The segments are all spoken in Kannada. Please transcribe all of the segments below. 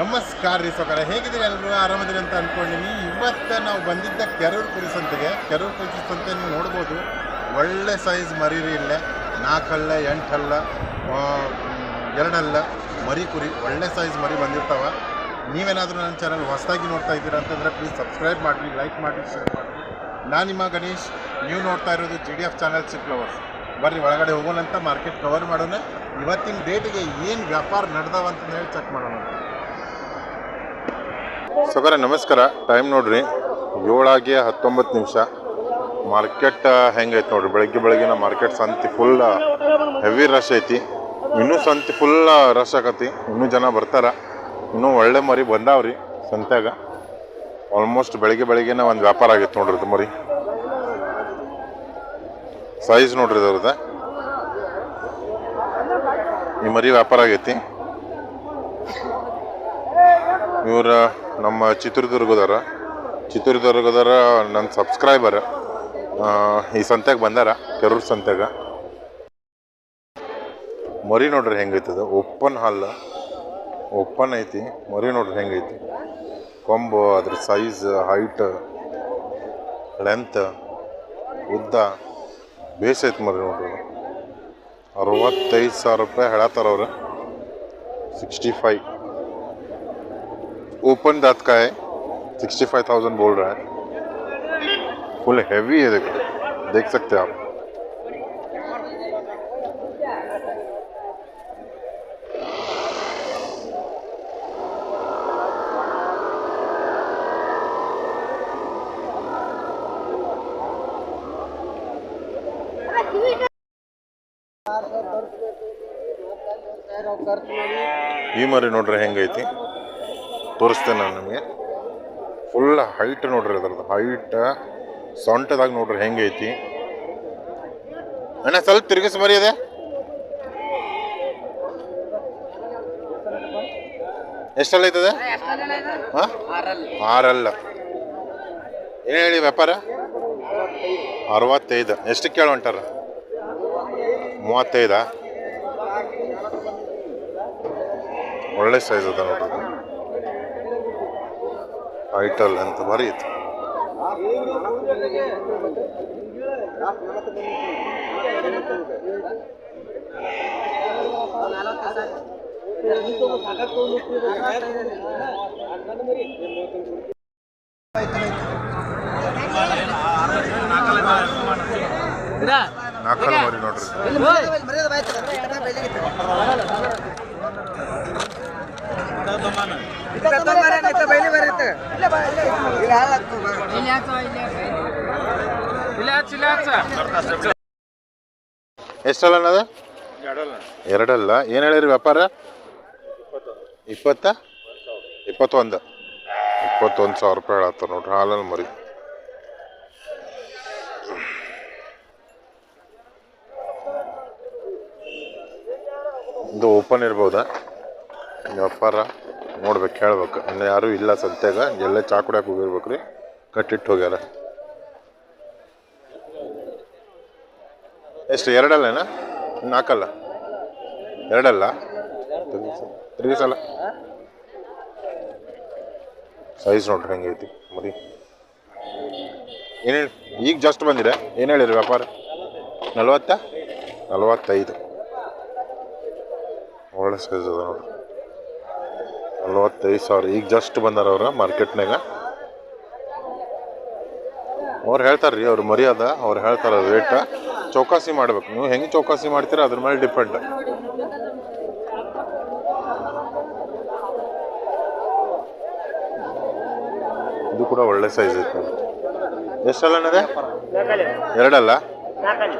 ನಮಸ್ಕಾರ ರೀ ಸೋಕರ. ಹೇಗಿದ್ದೀರಿ ಎಲ್ಲರೂ ಆರಾಮದಿರಿ ಅಂತ ಅಂದ್ಕೊಂಡಿನಿ ಇವತ್ತು ನಾವು ಬಂದಿದ್ದ ಕೆರೂರು ಕುರಿ ಸಂತೆಗೆ ಕೆರೂರು ಕುರಿ ಸಂತೆ ನೀವು ನೋಡ್ಬೋದು. ಒಳ್ಳೆ ಸೈಜ್ ರೀ ಇಲ್ಲೇ. ನಾಲ್ಕಲ್ಲ ಎಂಟಲ್ಲ ಹಲ್ಲ ಎರಡಲ್ಲ ಮರಿ ಕುರಿ, ಒಳ್ಳೆ ಸೈಜ್ ಮರಿ ಬಂದಿರ್ತಾವೆ. ನೀವೇನಾದರೂ ನನ್ನ ಚಾನಲ್ ಹೊಸದಾಗಿ ನೋಡ್ತಾ ಇದ್ದೀರಾ ಅಂತಂದರೆ ಪ್ಲೀಸ್ ಸಬ್ಸ್ಕ್ರೈಬ್ ಮಾಡಿರಿ ಲೈಕ್ ಮಾಡಿ ಶೇರ್ ಮಾಡಿರಿ. ನಾನು ನಿಮ್ಮ ಗಣೇಶ್. ನೀವು ನೋಡ್ತಾ ಇರೋದು G D F channel chick lovers ಬರ್ರಿ, ಒಳಗಡೆ ಹೋಗೋಣಂತ ಮಾರ್ಕೆಟ್ ಕವರ್ ಮಾಡೋಣ. ಇವತ್ತಿನ ಡೇಟಿಗೆ ಏನು ವ್ಯಾಪಾರ ನಡೆದವ ಅಂತ ಹೇಳಿ ಚೆಕ್ ಮಾಡೋಣ ಸಗರ, ನಮಸ್ಕಾರ. ಟೈಮ್ ನೋಡ್ರಿ. ಏಳಾಗಿ ಹತ್ತೊಂಬತ್ತು ನಿಮಿಷ. ಮಾರ್ಕೆಟ್ ಹೆಂಗೈತೆ ನೋಡ್ರಿ? ಬೆಳಗ್ಗೆ ಬೆಳಗ್ಗಿನ ಮಾರ್ಕೆಟ್ ಸಂತಿ ಫುಲ್ ಹೆವಿ ರಶ್ ಐತಿ. ಇನ್ನೂ ಸಂತಿ ಫುಲ್ ರಶ್ ಆಗತಿ. ಇನ್ನೂ ಜನ ಬರ್ತಾರ. ಇನ್ನೂ ಒಳ್ಳೆ ಮರಿ ಬಂದಾವ್ರಿ ಸಂತ್ಯಾಗ. ಆಲ್ಮೋಸ್ಟ್ ಬೆಳಗ್ಗೆ ಬೆಳಗ್ಗೆನ ಒಂದು ವ್ಯಾಪಾರ ಆಗೈತೆ ನೋಡ್ರಿ ಇದು ಮರಿ. ಸೈಜ್ ನೋಡ್ರಿ ಇದ್ರದ್ದು ಈ ಮರಿ ವ್ಯಾಪಾರ ಆಗೈತಿ. ಇವ್ರ ನಮ್ಮ ಚಿತ್ರದುರ್ಗದವ್ರ. ಚಿತ್ರದುರ್ಗದವ್ರ ನನ್ನ ಸಬ್ಸ್ಕ್ರೈಬರ್ ಈ ಸಂತೆಗ್ ಬಂದಾರ, ಕೆರೂರು ಸಂತ್ಯಾಗ. ಮರಿ ನೋಡ್ರಿ ಹೆಂಗೈತದ ಓಪನ್ ಹಾಲ್ ಓಪನ್ ಐತಿ. ಮರಿ ನೋಡ್ರಿ ಹೆಂಗೈತಿ. ಕೊಂಬು, ಅದ್ರ ಸೈಜ್ ಹೈಟ್ ಲೆಂತ್ ಉದ್ದ. ಬೇಸ್ ಐತಿ ಮರಿ ನೋಡ್ರಿ ಅರವತ್ತೈದು ಸಾವಿರ ರೂಪಾಯಿ ಹೇಳತ್ತಾರ ಅವ್ರು. ಸಿಕ್ಸ್ಟಿ ಫೈವ್ ओपन दांत का है सिक्सटी फाइव थाउजेंड बोल रहा है फुल हैवी है देखो देख सकते हैं आप ಈ ಮರಿ ನೋಡ್ರಿ ಹೆಂಗೈತಿ ತೋರಿಸ್ತೇನೆ ನಾನು ನಿಮಗೆ. ಫುಲ್ ಹೈಟ್ ನೋಡ್ರಿ ಅದ್ರದ್ದು ಹೈಟ್ ಸೊಂಟದಾಗ ನೋಡ್ರಿ ಹೆಂಗೈತಿ ಅಣ್ಣ, ಸ್ವಲ್ಪ ತಿರುಗಿಸ್ ಮರಿ ಅದೇ ಎಷ್ಟಲ್ಲ ಐತದೆ? ಆರಲ್ಲ. ಏನು ಹೇಳಿ ವ್ಯಾಪಾರ? ಅರವತ್ತೈದು. ಎಷ್ಟು ಕೇಳಿ ಹೊಂಟಾರ ಮೂವತ್ತೈದ? ಒಳ್ಳೆ ಸೈಜ್ ಅದ ನೋಡ್ರಿ. ಐಟಲ್ ಅಂತ ಭಾರಿ ಇತ್ತು ನಾಲ್ಕಲ್ಲ ಮರಿ ನೋಡ್ರಿ. ಎಷ್ಟಲ್ಲ ಅನ್ನದ ಎರಡಲ್ಲ. ಏನು ಹೇಳಿರಿ ವ್ಯಾಪಾರ? ಇಪ್ಪತ್ತ? ಇಪ್ಪತ್ತೊಂದು. ಇಪ್ಪತ್ತೊಂದು ಸಾವಿರ ರೂಪಾಯಿ ಹೇಳತ್ತ ನೋಡ್ರಿ ಹಾಲಲ್ಲಿ ಮರಿ. ಇದು ಓಪನ್ ಇರ್ಬೋದಾ? ವ್ಯಾಪಾರ? ನೋಡ್ಬೇಕು, ಕೇಳ್ಬೇಕು. ಇನ್ನು ಯಾರೂ ಇಲ್ಲ ಸಂತೆಗ ಎಲ್ಲ ಚಾ ಕುಡಿಯಕ್ಕೆ ಹೋಗಿರ್ಬೇಕು ರೀ. ಕಟ್ಟಿಟ್ಟು ಹೋಗ್ಯಾರ. ಎಷ್ಟು ಎರಡಲ್ಲೇನಾ? ನಾಲ್ಕಲ್ಲ ಎರಡಲ್ಲ? ತಿರುಗಿಸಲ್ಲ ಸೈಜ್ ನೋಡ್ರಿ ಹೆಂಗೈತಿ ಮರಿ. ಏನೇಳಿ ಈಗ ಜಸ್ಟ್ ಬಂದಿದೆ. ಏನು ಹೇಳಿರಿ ವ್ಯಾಪಾರ? ನಲ್ವತ್ತ? ನಲವತ್ತೈದು. ಒಳ್ಳೆ ಸೈಜ್ ಅದ ನೋಡ್ರಿ. ನಲ್ವತ್ತೈದು ಸಾವಿರ. ಈಗ ಜಸ್ಟ್ ಬಂದಾರ ಅವ್ರ ಮಾರ್ಕೆಟ್ನಾಗ ಅವ್ರು ಹೇಳ್ತಾರೆ ರೀ ಅವ್ರು ಮರಿ ಅದ ಅವ್ರು ಹೇಳ್ತಾರೆ ರೇಟ ಚೌಕಾಸಿ ಮಾಡ್ಬೇಕು. ನೀವು ಹೆಂಗೆ ಚೌಕಾಸಿ ಮಾಡ್ತೀರಾ, ಅದ್ರ ಮೇಲೆ ಡಿಪೆಂಡ್ ಇದು ಕೂಡ ಒಳ್ಳೆ ಸೈಜ್ ಐತೆ. ಎಷ್ಟಲ್ಲ ಅನ್ನದೆ ಎರಡಲ್ಲ?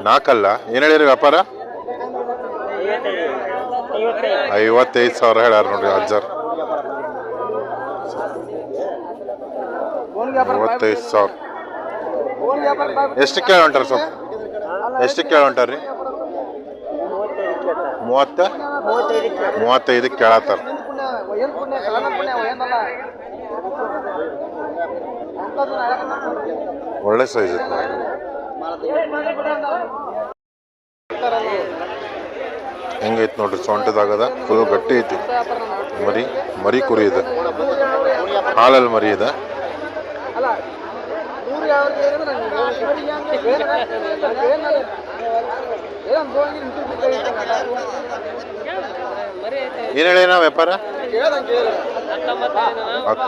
ನಾಲ್ಕಲ್ಲ ಏನು ಹೇಳಿರಿ ವ್ಯಾಪಾರ? ಐವತ್ತೈದು ಸಾವಿರ ಹೇಳ್ಯಾರ ನೋಡ್ರಿ ಅಜ್ಜಾರ್. ಐವತ್ತೈದು ಸಾವಿರ. ಎಷ್ಟು ಕೇಳಿ ಹೊಂಟಾರ ಸ್ವಲ್ಪ ಎಷ್ಟು ಕೇಳಿ ಹೊಂಟಾರ್ರಿ ಮೂವತ್ತ? ಮೂವತ್ತೈದು ಕೇಳತ್ತಾರ. ಒಳ್ಳೆ ಸೈಜ್ ಐತೆ ನೋಡ್ರಿ ಹೆಂಗೈತೆ ನೋಡ್ರಿ ಸೊಂಟದಾಗದ ಫುಲ್ ಗಟ್ಟಿ ಐತಿ. ಮರಿ ಮರಿ ಕುರಿ ಇದೆ. ಹಾಲಲ್ಲಿ ಮರಿ ಇದೆ. ಏನು ಹೇಳಿ ನಾ ವ್ಯಾಪಾರ? ಹತ್-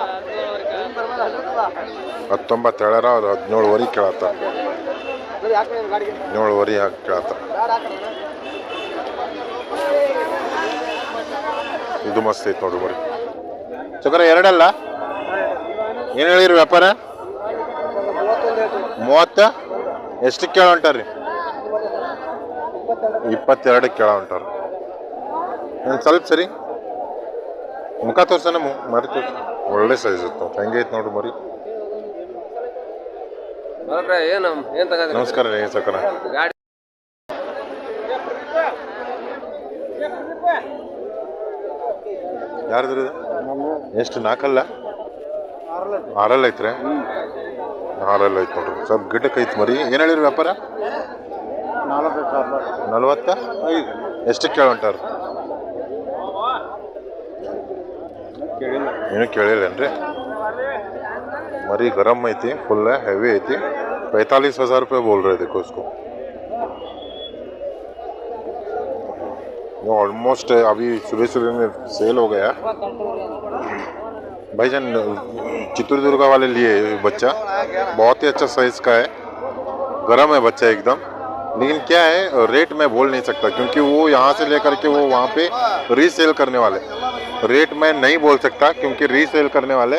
ಹತ್ತೊಂಬತ್ತು ಹೇಳಾರ ಅವ್ರು ಹದಿನೇಳುವರೆ ಕೇಳತ್ತ ಹದಿನೇಳುವರೆ ಹಾಕಿ ಕೇಳತ್ತ ಇದು ಮಸ್ತ್ ಐತೆ ನೋಡ್ರಿ ಬರ್ರಿ ಚಕ್ರ ಎರಡಲ್ಲ? ಏನು ಹೇಳಿರಿ ವ್ಯಾಪಾರ? ಮೂವತ್ತ? ಎಷ್ಟಕ್ಕೆ ಕೇಳ ಹೊಂಟಾರ್ರಿ? ಇಪ್ಪತ್ತೆರಡಕ್ಕೆ ಕೇಳ ಹೊಂಟಾರ. ಒಂದು ಸ್ವಲ್ಪ ಸರಿ? ಮುಖ ತೋರ್ಸನ ಮರಿ ತೋರ್ಸ ಒಳ್ಳೆ ಸೈಜ್ ಇತ್ತು. ಐತೆ ನೋಡ್ರಿ ಮರಿ? ನಮಸ್ಕಾರ ರೀ ಚಕ್ರ ಗಾಡಿ ಯಾರ್ದ್ರಿ ಎಷ್ಟು ನಾಲ್ಕಲ್ಲ ಆರಲ್ಲ ಐತ್ರಿ ಆರಲ್ಲ ಐತೆ ನೋಡ್ರಿ ಸ್ವಲ್ಪ ಗಿಡಕ್ಕೆ ಐತೆ ಮರಿ ಏನು ಹೇಳಿರಿ ವ್ಯಾಪಾರ ನಲ್ವತ್ತ ಎಷ್ಟಕ್ಕೆ ಕೇಳ ಹೊಂಟಾರ ಏನು ಕೇಳಿಲ್ಲೇನ್ರಿ मरी गरम में थी फुल है हैवी है थी पैंतालीस हजार रुपये बोल रहे देखो इसको ये ऑलमोस्ट अभी सुबह सुबह में सेल हो गया भाईजान चित्रदुर्गा वाले लिए बच्चा बहुत ही अच्छा साइज़ का है। गरम है बच्चा एकदम। लेकिन क्या है रेट मैं बोल नहीं सकता क्योंकि वो यहाँ से लेकर के वो वहाँ पे रीसेल करने वाले। रेट मैं नहीं बोल सकता क्योंकि रीसेल करने वाले।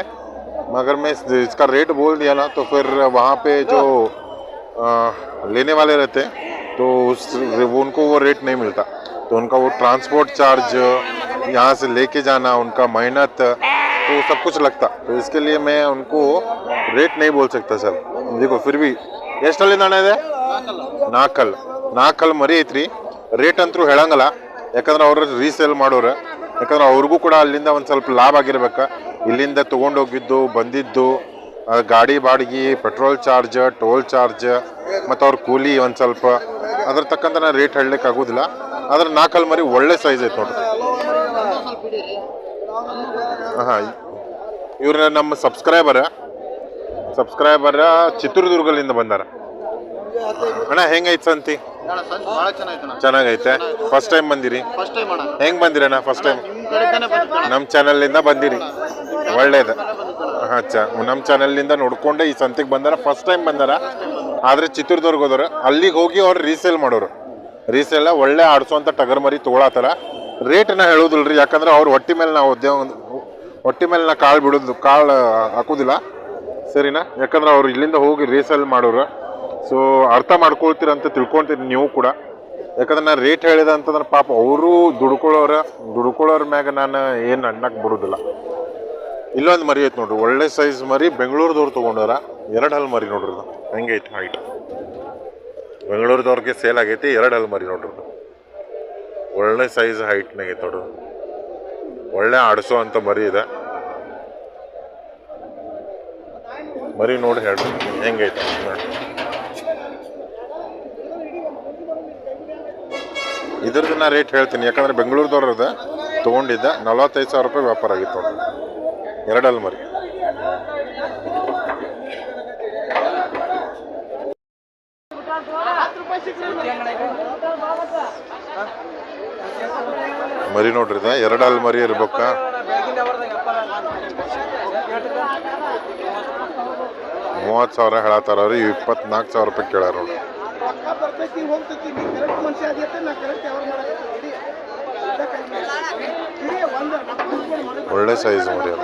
मगर मैं इसका रेट बोल दिया ना तो फिर वहाँ पे जो आ, लेने वाले रहते हैं तो उस वो उनको वो रेट नहीं मिलता। तो उनका वो ट्रांसपोर्ट चार्ज यहाँ से लेके जाना उनका मेहनत तो सब कुछ लगता तो इसके लिए मैं उनको रेट नहीं बोल सकता सर देखो फिर भी ಎಷ್ಟಲ್ಲಿಂದ ಅಣ್ಣ ಇದೆ ನಾಲ್ಕಲ್ ನಾಲ್ಕಲ್ ಮರಿ ಐತ್ರಿ ರೇಟ್ ಅಂತೂ ಹೇಳಂಗಲ್ಲ ಯಾಕಂದ್ರೆ ಅವ್ರು ರೀಸೇಲ್ ಮಾಡೋರು ಯಾಕಂದ್ರೆ ಅವ್ರಿಗೂ ಕೂಡ ಅಲ್ಲಿಂದ ಒಂದು ಸ್ವಲ್ಪ ಲಾಭ ಆಗಿರ್ಬೇಕ ಇಲ್ಲಿಂದ ತೊಗೊಂಡೋಗಿದ್ದು ಬಂದಿದ್ದು ಆ, ಗಾಡಿ ಬಾಡಿಗೆ ಪೆಟ್ರೋಲ್ ಚಾರ್ಜ್ ಟೋಲ್ ಚಾರ್ಜ್ ಮತ್ತು ಅವ್ರ ಕೂಲಿ ಒಂದು ಸ್ವಲ್ಪ ಅದ್ರ ತಕ್ಕಂತ ನಾನು ರೇಟ್ ಹೇಳಲಿಕ್ಕೆ ಆಗೋದಿಲ್ಲ ಆದ್ರೆ ನಾಲ್ಕಲ್ ಮರಿ ಒಳ್ಳೆ ಸೈಜ್ ಐತೆ ನೋಡ್ರಿ ಹಾಂ ಇವ್ರ ನಮ್ಮ ಸಬ್ಸ್ಕ್ರೈಬರ್ ಸಬ್ಸ್ಕ್ರೈಬರ್ ಚಿತ್ರದುರ್ಗದಿಂದ ಬಂದಾರ. ಅಣ್ಣ ಹೆಂಗೈತೆ ಸಂತಿ? ಚೆನ್ನಾಗೈತೆ? ಫಸ್ಟ್ ಟೈಮ್ ಬಂದಿರಿ? ಹೆಂಗ್ ಬಂದಿರಣ್ಣ ಫಸ್ಟ್ ಟೈಮ್ ನಿಮ್ಮ ಚಾನಲ್ನಿಂದ ಬಂದಿರಿ. ಒಳ್ಳೇದು. ಅಚ್ಚ ನಮ್ಮ ಚಾನಲ್ನಿಂದ ನೋಡ್ಕೊಂಡೆ ಈ ಸಂತಿಗೆ ಬಂದಾರ ಫಸ್ಟ್ ಟೈಮ್ ಬಂದಾರ. ಆದರೆ ಚಿತ್ರದುರ್ಗ ಹೋದವ್ರು ಅಲ್ಲಿಗೆ ಹೋಗಿ ಅವ್ರು ರೀಸೇಲ್ ಮಾಡೋರು. ರೀಸೇಲ್ ಒಳ್ಳೆ ಆಡಿಸುವಂತ ಟಗರ್ ಮರಿ ತೊಗೊಳತ್ತಾರ ಹೇಳೋದಿಲ್ಲ ರೀ ಯಾಕಂದ್ರೆ ಅವ್ರ ಹೊಟ್ಟಿ ಮೇಲೆ ನಾವು ಉದ್ಯೋಗ ಹೊಟ್ಟಿ ಮೇಲೆ ನಾ ಕಾಳು ಬಿಡೋದು, ಕಾಳು ಹಾಕೋದಿಲ್ಲ. ಸರಿನಾ? ಯಾಕಂದ್ರೆ ಅವ್ರು ಇಲ್ಲಿಂದ ಹೋಗಿ ರೀಸೇಲ್ ಮಾಡೋರು. ಸೊ ಅರ್ಥ ಮಾಡ್ಕೊಳ್ತೀರಂತ ಅಂತ ತಿಳ್ಕೊಂತೀರಿ ನೀವು ಕೂಡ. ಯಾಕಂದ್ರೆ ನಾನು ರೇಟ್ ಹೇಳಿದೆ ಅಂತಂದ್ರೆ ಪಾಪ ಅವರು ದುಡ್ಕೊಳ್ಳೋರ ದುಡ್ಕೊಳ್ಳೋರ ಮ್ಯಾಗ ನಾನು ಏನು ಅಣ್ಣಕ್ಕೆ ಬರೋದಿಲ್ಲ. ಇಲ್ಲೊಂದು ಮರಿ ಐತೆ ನೋಡ್ರಿ, ಒಳ್ಳೆ ಸೈಜ್ ಮರಿ ಬೆಂಗಳೂರದವ್ರು ತೊಗೊಂಡಾರ. ಎರಡು ಹಲ್ ಮರಿ ನೋಡ್ರಿ ಹೆಂಗೆ ಹೆಂಗೈತೆ ಹೈಟ್ ಬೆಂಗಳೂರದವ್ರಿಗೆ ಸೇಲ್ ಆಗೈತಿ, ಎರಡು ಹಲ್ ಮರಿ ನೋಡ್ರಿ. ಒಳ್ಳೆ ಸೈಜ್ ಹೈಟ್ನಾಗೈತೆ ನೋಡ್ರಿ. ಒಳ್ಳೆ ಆಡಿಸೋ ಅಂತ ಮರಿ ಇದೆ. ಮರಿ ನೋಡಿ ಹೇಳ್ರಿ, ಹೆಂಗೈತೆ ಇದ್ರದ್ದು ನಾ ರೇಟ್ ಹೇಳ್ತೀನಿ, ಯಾಕಂದ್ರೆ ಬೆಂಗಳೂರದವ್ರದ ತೊಗೊಂಡಿದ್ದ, ನಲವತ್ತೈದು ಸಾವಿರ ರೂಪಾಯಿ ವ್ಯಾಪಾರ ಆಗಿತ್ತು ಎರಡಲ್ಲಿ ಮರಿ. ಮರಿ ನೋಡ್ರಿ ಇದ ಎರಡಲ್ಲಿ ಮರಿ ಇರ್ಬೇಕ ಮೂವತ್ತು ಸಾವಿರ ಹೇಳತ್ತಾರ ಅವ್ರಿ. ಇಪ್ಪತ್ನಾಲ್ಕು ಸಾವಿರ ರೂಪಾಯಿ ಕೇಳ್ಯಾರ ನೋಡ್ರಿ ಒಳ್ಳೆ ಸೈಜ್ ಮರಿ ಅದ.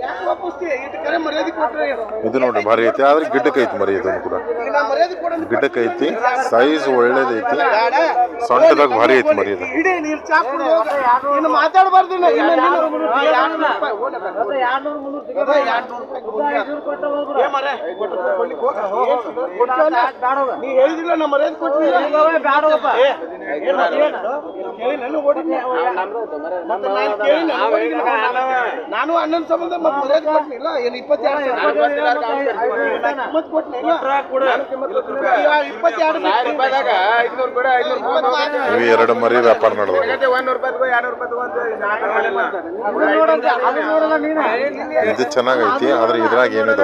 ಯಾಕೆ ವಾಪಸ್ತಿ ಇಟ್ಟು ಕರೆ ಮರ್ಯಾದೆ ಕೊಟ್ರೆ ಇದು ನೋಡ್ರಿ ಭಾರಿ ಐತಿ ಆದ್ರೆ ಗಿಡ್ಡಕ್ಕೆ ಐತಿ ಮರಿ ಇದನ್ನು ಕೂಡ ಗಿಡ್ಡಕ್ಕೆ ಐತಿ ಸೈಜ್ ಒಳ್ಳೇದೈತಿ ಸೊಂಟದಾಗ ಭಾರಿ ಐತಿ ಮರಿ ಇದು ಮಾತಾಡಬಾರ್ದು ಹೇಳಿದಿಲ್ಲ ನಾ ಮರ್ಯಾದೆ ಕೊಟ್ಟಿಲ್ಲ ನಾನು ಅಣ್ಣನ ಸಂಬಂಧ ಮತ್ತೆ ಮರ್ಯಾದೆ ಕೊಟ್ಟಿಲ್ಲ ಏನು ಇಪ್ಪತ್ತೆರಡು ಮತ್ತೆ ಕೊಟ್ಟಿಲ್ಲ ಇಪ್ಪತ್ತೆರಡು ಇವು ಎರಡು ಮರಿ ವ್ಯಾಪಾರ ನಡೆದ ಇದು ಚೆನ್ನಾಗೈತಿ ಆದ್ರೆ ಇದ್ರಾಗ ಏನು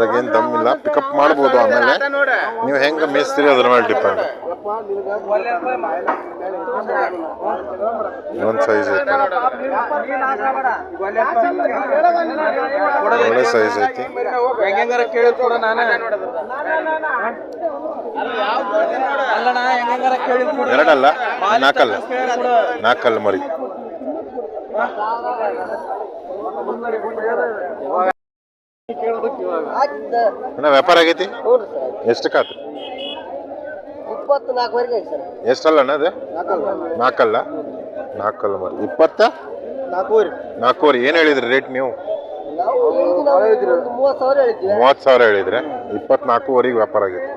ದಮ್ ದಮ್ಮಿಲ್ಲ ಪಿಕಪ್ ಮಾಡ್ಬೋದು ಆಮೇಲೆ. ನೀವು ಹೆಂಗ ಮೇಸ್ತೀರಿ ಅದ್ರ ಮೇಲೆ ಡಿಪೆಂಡ್ ಇನ್ನೊಂದು ಸೈಜ್ ಐತಿ. ಒಳ್ಳೆ ಸೈಜ್ ಐತಿ. ಎರಡಲ್ಲ ನಾಲ್ಕಲ್ಲ ನಾಲ್ಕಲ್ಲ ಮರಿ. ಅಣ್ಣ ವ್ಯಾಪಾರ ಆಗೈತಿ? ಎಷ್ಟು ಇಪ್ಪತ್ನಾಲ್ಕುವರೆಗೆ ಸರ್. ಎಷ್ಟಲ್ಲ ಅಣ್ಣ ಅದು? ನಾಲ್ಕಲ್ಲ. ನಾಲ್ಕಲ್ಲ? ಮರಿ ಇಪ್ಪತ್ತ? ನಾಲ್ಕೂವರೆ. ನಾಲ್ಕೂವರೆ. ಏನು ಹೇಳಿದ್ರಿ ರೇಟ್ ನೀವು? ನಾವು ಮೂವತ್ತು ಸಾವಿರ ಹೇಳಿದ್ವಿ ಮೂವತ್ತು ಸಾವಿರ ಹೇಳಿದ್ರೆ ಇಪ್ಪತ್ನಾಲ್ಕೂವರೆಗೆ ವ್ಯಾಪಾರ ಆಗೈತಿ.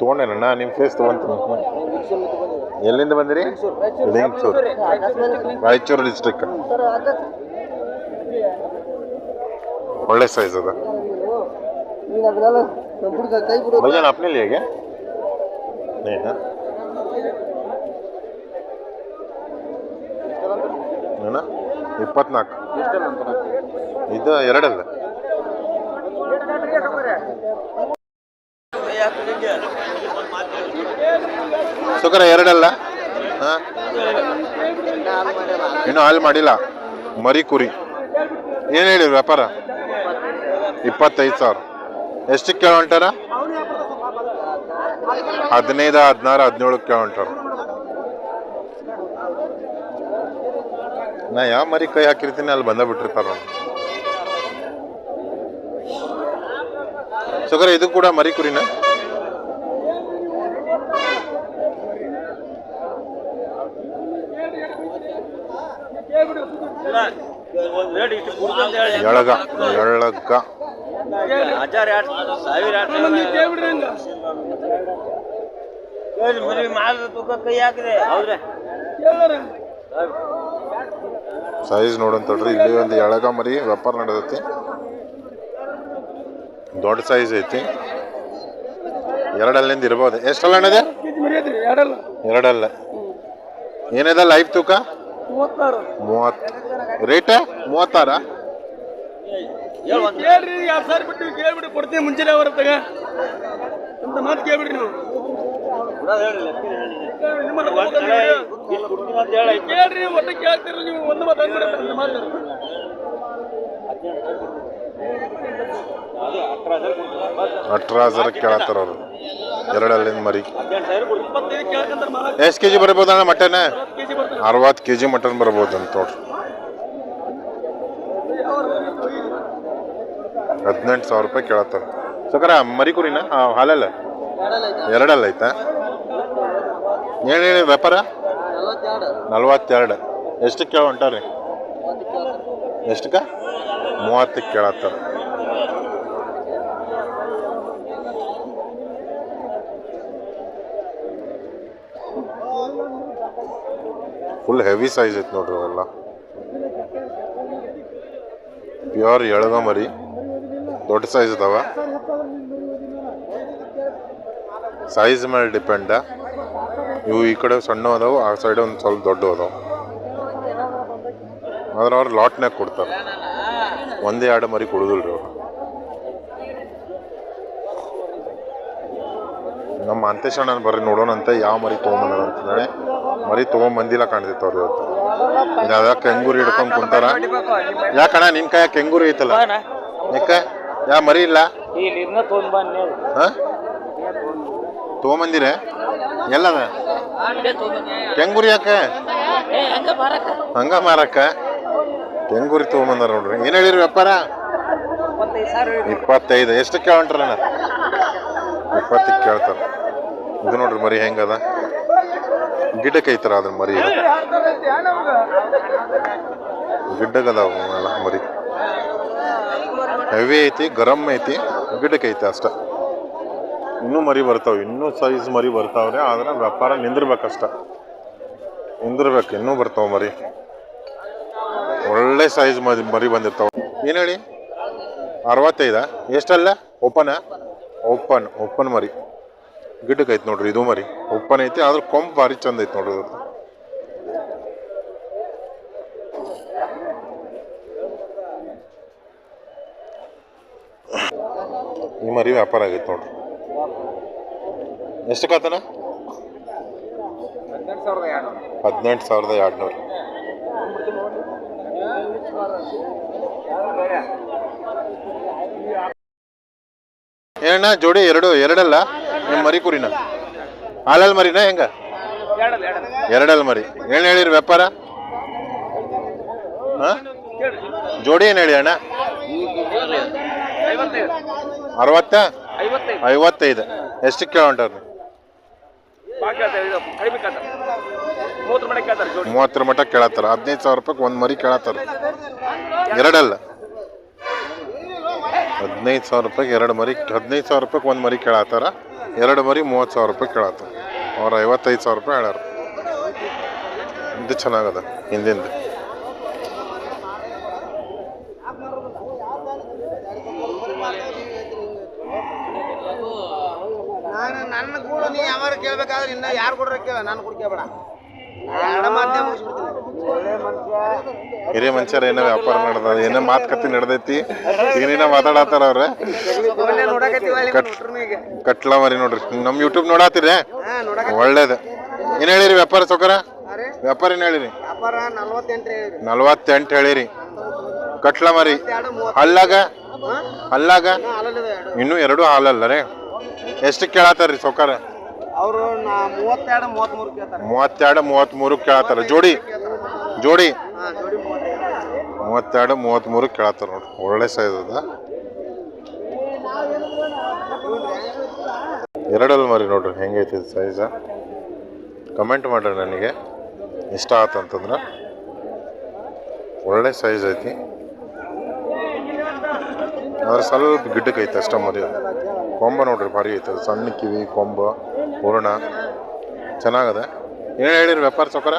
ತೊಗೊಂಡೇನಣ್ಣ? ನಿಮ್ಮ ಫೇಸ್ ತಗೊಂತೀನಿ. ಎಲ್ಲಿಂದ ಬಂದಿರಿ? ಲಿಂಗ್ಸೂರು ರಾಯಚೂರು ಸರ್ ಅದ ಒಳ್ಳೆ ಸೈಜ್ ಅದ. ಭಜನ್ ಅಪ್ನಿಲಿ ಹೇಗೆ? ನೀನ? ಇಪ್ಪತ್ನಾಲ್ಕು. ಇದು ಎರಡಲ್ಲ. ಸುಖರ ಎರಡಲ್ಲ? ಹಾಂ? ಇನ್ನು ಹಾಲು ಮಾಡಿಲ್ಲ. ಮರಿ ಕುರಿ ಏನು ಹೇಳಿ ವ್ಯಾಪಾರ? ಇಪ್ಪತ್ತೈದು ಸಾವಿರ. ಎಷ್ಟು ಕಿಲೋಮೀಟರ ಹದಿನೈದು, ಹದಿನಾರು ಹದಿನೇಳಕ್ಕೆ ಕಿಲೋಮೀಟರ್ ನಾ ಯಾವ ಮರಿ ಕೈ ಹಾಕಿರ್ತೀನಿ, ಅಲ್ಲಿ ಬಂದ ಬಿಟ್ಟಿರ್ತಾರ ಸುಗರ, ಇದು ಕೂಡ ಮರಿ ಕುರಿನ? ಎಳಗ ಎಳಗ. ಹಜಾರ್ ಎರಡು ಸಾವಿರ ಮದುವೆ ಮಾಡಿದ್ರೆ ತೂಕ ಕೈ ಹಾಕಿದೆ ಹೌದ್ರೆ. ಸೈಜ್ ನೋಡಂತಡ್ರಿ ಇಲ್ಲಿ ಒಂದು ಎಳಗ ಮರಿ ವ್ಯಾಪಾರ ನಡೆದೈತಿ. ದೊಡ್ಡ ಸೈಜ್ ಐತಿ. ಎರಡಲ್ಲಿಂದ ಇರ್ಬೋದು. ಎಷ್ಟಲ್ಲ ಅಣ್ಣದೆ ಎರಡಲ್ಲ. ಎರಡಲ್ಲ. ಏನಿದೆ ಲೈಫ್ ತೂಕ? ಮೂವತ್ತಾರು. ಮೂವತ್ತು ರೇಟ್ ಮೂವತ್ತಾರ? ಕೇಳ್ರಿ ಎರಡು ಸಾವಿರ ಬಿಟ್ಟು ಕೇಳ್ಬಿಡಿ ಕೊಡ್ತೀವಿ ಮುಂಚೆನೆ ಅವರ ತಗ ಅಂತ ಮಾತು ಕೇಳ್ಬಿಡ್ರಿ ನೀವು. ಕೇಳ್ರಿ ಒಟ್ಟು ಕೇಳ್ತೀರಿ ನೀವು ಒಂದು ಮಾತು ಅಂದ್ಬಿಡಿ ಅಂತ ಮಾತು. ಅಟ್ರ ಹಜಾರ ಕೇಳತ್ತಾರ ಅವರು. ಎರಡಲ್ಲಿಂದ ಮರಿ. ಎಷ್ಟು ಕೆ ಜಿ ಬರ್ಬೋದಣ್ಣ ಮಟನ್? ಅರವತ್ತು ಕೆ ಜಿ ಮಟನ್ ಬರ್ಬೋದು ಅಂತ ನೋಡ್ರಿ. ಹದಿನೆಂಟು ಸಾವಿರ ರೂಪಾಯಿ ಕೇಳತ್ತಾರೆ ಸಕರ ಮರಿ ಕುರಿನ? ಆ, ಹಾಲಲ್ಲ? ಎರಡಲ್ಲ ಐತಾ? ಏನೇನು ವ್ಯಾಪಾರ? ನಲ್ವತ್ತೆರಡು. ಎಷ್ಟಕ್ಕೆ ಕೇಳ ಹೊಂಟಾರಿ ಎಷ್ಟಕ್ಕ? ಮೂವತ್ತಕ್ಕೆ ಕೇಳತ್ತಾರ ಫುಲ್ ಹೆವಿ ಸೈಜ್ ಐತೆ ನೋಡ್ರಿ ಅವೆಲ್ಲ. ಪ್ಯೂರ್ ಎಳಗ ಮರಿ. ದೊಡ್ಡ ಸೈಜ್ ಅದಾವ. ಸೈಜ್ ಮೇಲೆ ಡಿಪೆಂಡ ಇವು ಈ ಕಡೆ ಸಣ್ಣ ಅದಾವು ಆ ಸೈಡ್ ಒಂದು ಸ್ವಲ್ಪ ದೊಡ್ಡ ಅದಾವ. ಆದ್ರೆ ಅವ್ರು ಲಾಟ್ನಾಗ ಕೊಡ್ತಾರೆ. ಒಂದೇ ಎರಡು ಮರಿ ಕೊಡುದಿಲ್ರಿ ಅವ್ರು. ನಮ್ಮ ಅಂತೇಶ್ ಅಣ್ಣ ಬರ್ರಿ ಅಂತ ಯಾವ ಮರಿ ತೊಗೊಂಬಂದಾರ ಅಂತಂದೇಳಿ ಮರಿ ತೊಗೊಂಬಂದಿಲ್ಲ ಕಾಣ್ತಿತ್ತು ಅವ್ರು ಇವತ್ತು. ಇದಾದ ಕೆಂಗೂರಿ ಹಿಡ್ಕೊಂಡ್ ಕುಂತಾರ. ಯಾಕಣ್ಣ ನಿನ್ ಕೈಯಾಗ ಕೆಂಗೂರಿ ಐತಲ್ಲ? ಯಾಕ ಯಾ ಮರಿ ಇಲ್ಲ? ಹಾ? ತೊಗೊಂಬಂದಿರ? ಎಲ್ಲದ ಕೆಂಗುರಿ ಯಾಕೆ? ಹಂಗ ಮಾರಕ್ಕ. ಕೆಂಗುರಿ ತೊಗೊಂಬಂದಾರ ನೋಡ್ರಿ. ಏನ್ ಹೇಳಿರಿ ವ್ಯಾಪಾರ? ಇಪ್ಪತ್ತೈದು. ಎಷ್ಟು ಕೇಳ್ಕೊಂಡ್ರಣ್ಣ ಇಪ್ಪತ್ತಕ್ಕೆ ಕೇಳ್ತಾರ. ಇದು ನೋಡ್ರಿ ಮರಿ ಹೆಂಗದ? ಗಿಡಕ್ಕೆ ಐತರ ಅದ್ರ ಮರಿ ಗಿಡ್ಡಗದಾವ ಮರಿ. ಹೆವಿ ಐತಿ, ಗರಂ ಐತಿ ಗಿಡಕ್ಕೆ ಐತಿ ಅಷ್ಟ. ಇನ್ನೂ ಮರಿ ಬರ್ತಾವೆ, ಇನ್ನೂ ಸೈಜ್ ಮರಿ ಬರ್ತಾವ್ರೆ, ಆದ್ರೆ ವ್ಯಾಪಾರ ನಿಂದಿರ್ಬೇಕಷ್ಟ. ನಿಂದಿರ್ಬೇಕು, ಇನ್ನೂ ಬರ್ತಾವೆ ಮರಿ. ಒಳ್ಳೆ ಸೈಜ್ ಮರಿ ಮರಿ ಬಂದಿರ್ತಾವೆ. ಏನು ಹೇಳಿ? ಅರವತ್ತೈದ? ಎಷ್ಟಲ್ಲ? ಓಪನ ಓಪನ್ ಓಪನ್ ಮರಿ. ಗಿಡಕ್ಕೆ ಐತೆ ನೋಡ್ರಿ, ಇದು ಮರಿ. ಓಪನ್ ಐತಿ, ಆದ್ರೆ ಕೊಂಬ್ ಭಾರಿ ಚಂದ ಐತಿ ನೋಡ್ರಿ ಈ ಮರಿ ವ್ಯಾಪಾರ ಆಗೈತೆ ನೋಡ್ರಿ. ಎಷ್ಟು ಕಾತನ ಹದಿನೆಂಟು ಸಾವಿರದ ಎರಡ್ನೂರು. ಏನ ಜೋಡಿ ಎರಡು, ಎರಡಲ್ಲ? ನಿಮ್ಮ ಮರಿ ಕುರಿನ? ಹಾಲಲ್ ಮರಿನ ಹೆಂಗ? ಎರಡಲ್ ಮರಿ. ಏನ್ ಹೇಳಿರಿ ವ್ಯಾಪಾರ? ಹಾಂ? ಜೋಡಿ ಏನು ಹೇಳಿ ಅಣ್ಣ? ಅರವತ್ತ? ಐವತ್ತೈದು. ಎಷ್ಟಕ್ಕೆ ಕೇಳೊಂಟಾರ ಮೂವತ್ತರ ಮಟ್ಟ ಕೇಳತ್ತಾರ. ಹದಿನೈದು ಸಾವಿರ ರೂಪಾಯಿ ಒಂದು ಮರಿ ಕೇಳತ್ತಾರ. ಎರಡಲ್ಲ. ಹದಿನೈದು ಸಾವಿರ ರೂಪಾಯಿಗೆ ಎರಡು ಮರಿ ಹದಿನೈದು ಸಾವಿರ ರೂಪಾಯಿಗೆ ಒಂದು ಮರಿ ಕೇಳತ್ತಾರ. ಎರಡು ಮರಿ ಮೂವತ್ತು ಸಾವಿರ ರೂಪಾಯಿ ಕೇಳತ್ತಾರ. ಅವ್ರು ಐವತ್ತೈದು ಸಾವಿರ ರೂಪಾಯಿ ಹೇಳ್ಯಾರ. ಇದು ಚೆನ್ನಾಗದ ಹಿಂದಿಂದ ನಾನು ನನ್ನ ಕೂಡ ನೀ ಯಾವಾರ ಕೇಳ್ಬೇಕಾದ್ರೆ ಇನ್ನ ಯಾರು ಕೊಡ್ರ ಕೇಳ ನಾನು ಹಿರಿಯ ಮನುಷ್ಯರ ಏನೋ ವ್ಯಾಪಾರ ನಡೆದ ಏನೋ ಮಾತುಕತೆ ನಡೆದೈತಿ ಏನೇನೋ ಮಾತಾಡತ್ತಾರ ಅವ್ರ? ಕಟ್ಲ ಮರಿ ನೋಡ್ರಿ ನಮ್ಮ ಯೂಟ್ಯೂಬ್ ನೋಡಾತಿರೇ? ಒಳ್ಳೇದು. ಏನ್ ಹೇಳಿರಿ ವ್ಯಾಪಾರ ಸೌಕರ ವ್ಯಾಪಾರ ಏನ್ ಹೇಳಿರಿ? ನಲ್ವತ್ತೆಂಟು ಹೇಳಿರಿ. ಕಟ್ಲ ಮರಿ. ಹಲ್ಲಾಗ? ಹಲ್ಲಾಗ? ಇನ್ನೂ ಎರಡು. ಹಾಲಲ್ಲ ರೀ? ಎಷ್ಟು ಕೇಳತ್ತಾರ್ರಿ ಸೌಕರ ಅವರು ಮೂವತ್ತೆರಡು ಮೂವತ್ತ್ಮೂರು ಕೇಳ್ತಾರೆ. ಮೂವತ್ತೆರಡು ಮೂವತ್ತ್ಮೂರು ಕೇಳತ್ತಾರ ಜೋಡಿ ಜೋಡಿ. ಹಾ ಜೋಡಿ ಮೂವತ್ತೈದು ಮೂವತ್ತೆರಡು ಮೂವತ್ತ್ಮೂರು ಕೇಳತ್ತಾರ ನೋಡ್ರಿ ಒಳ್ಳೆ ಸೈಜ್ ಅದ. ಎರಡಲ್ಲಿ ಮರಿ ನೋಡ್ರಿ ಹೆಂಗೈತಿ ಸೈಜ ಕಮೆಂಟ್ ಮಾಡ್ರಿ ನನಗೆ. ಇಷ್ಟ ಆತಂತಂದ್ರೆ ಒಳ್ಳೆ ಸೈಜ್ ಐತಿ. ಅದ್ರ ಸ್ವಲ್ಪ ಗಿಡ್ಡಕ್ಕೆ ಐತೆ ಅಷ್ಟೇ ಮರಿ. ಕೊಂಬ ನೋಡ್ರಿ ಭಾರಿ ಐತೆ. ಸಣ್ಣ ಕಿವಿ ಕೊಂಬ. ಹೂರಣ. ಚೆನ್ನಾಗದ. ಏನು ಹೇಳಿರಿ ವ್ಯಾಪಾರ ಸೌಕರ್ಯ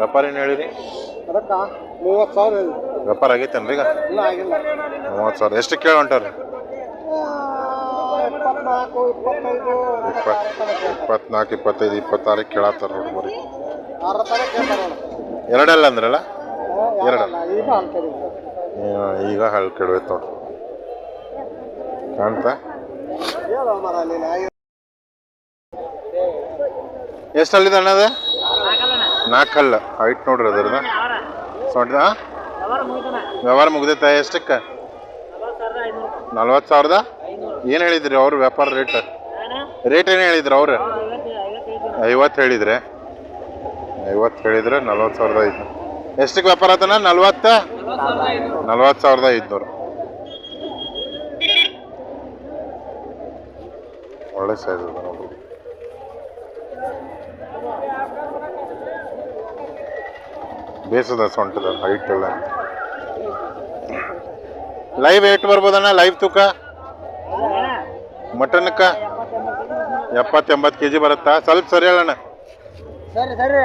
ವ್ಯಾಪಾರ ಏನು ಹೇಳಿರಿ? ಅದಕ್ಕೆ ಮೂವತ್ತು ಸಾವಿರ ವ್ಯಾಪಾರ ಆಗೈತೇನ್ರಿ ಈಗ? ಮೂವತ್ತು ಸಾವಿರ. ಎಷ್ಟು ಕೇಳಿ ಹೊಂಟಾರಿ ಇಪ್ಪತ್ನಾಲ್ಕು, ಇಪ್ಪತ್ತೈದು, ಇಪ್ಪತ್ತಾರಕ್ಕೆ ಕೇಳತ್ತಾರ ನೋಡಿ ಮರಿ. ಎರಡಲ್ಲ ಅಂದ್ರಲ್ಲ? ಎರಡಲ್ಲ. ಈಗ ಹಳ್ಳಿ ಕೆಡವೈತೆ ನೋಡಿ. ಕಾಣ್ತಾ? ಹೇಳ ಅಣ್ಣ ಅದ? ನಾಲ್ಕಲ್ಲ. ಹೈಟ್ ನೋಡ್ರಿ ಅದ್ರದ ಸೊಂಟ ವ್ಯವಹಾರ ಮುಗ್ದೈತ ಎಷ್ಟಕ್ಕೆ? ನಲ್ವತ್ತು ಸಾವಿರದ? ಏನು ಹೇಳಿದ್ರಿ ಅವರು ವ್ಯಾಪಾರ ರೇಟ್? ರೇಟ್ ಏನು ಹೇಳಿದ್ರು ಅವ್ರು? ಐವತ್ತು ಹೇಳಿದ್ರೆ. ಐವತ್ತು ಹೇಳಿದ್ರೆ ನಲ್ವತ್ತು ಸಾವಿರದ ಐದು ಎಷ್ಟಕ್ಕೆ ವ್ಯಾಪಾರ ಆತನ ನಲ್ವತ್ತ? ನಲ್ವತ್ತು ಸಾವಿರದ ಐದುನೂರು ಒಳ್ಳೆ ಸೈಜ್ ಅದ ನೋಡ್ರಿ. ಬೇಸದ ಸೊಂಟದ ಹೈಟ್ ಎಲ್ಲ. Live eight ಬರ್ಬೋದಣ್ಣ? ಲೈವ್ ತೂಕ? ಮಟನ್ಕ ಎಪ್ಪತ್ತೆಂಬತ್ತು ಕೆ ಜಿ ಬರುತ್ತಾ? ಸ್ವಲ್ಪ ಸರಿ ಹೇಳಣ್ಣ. ಸರಿ ಸರಿ.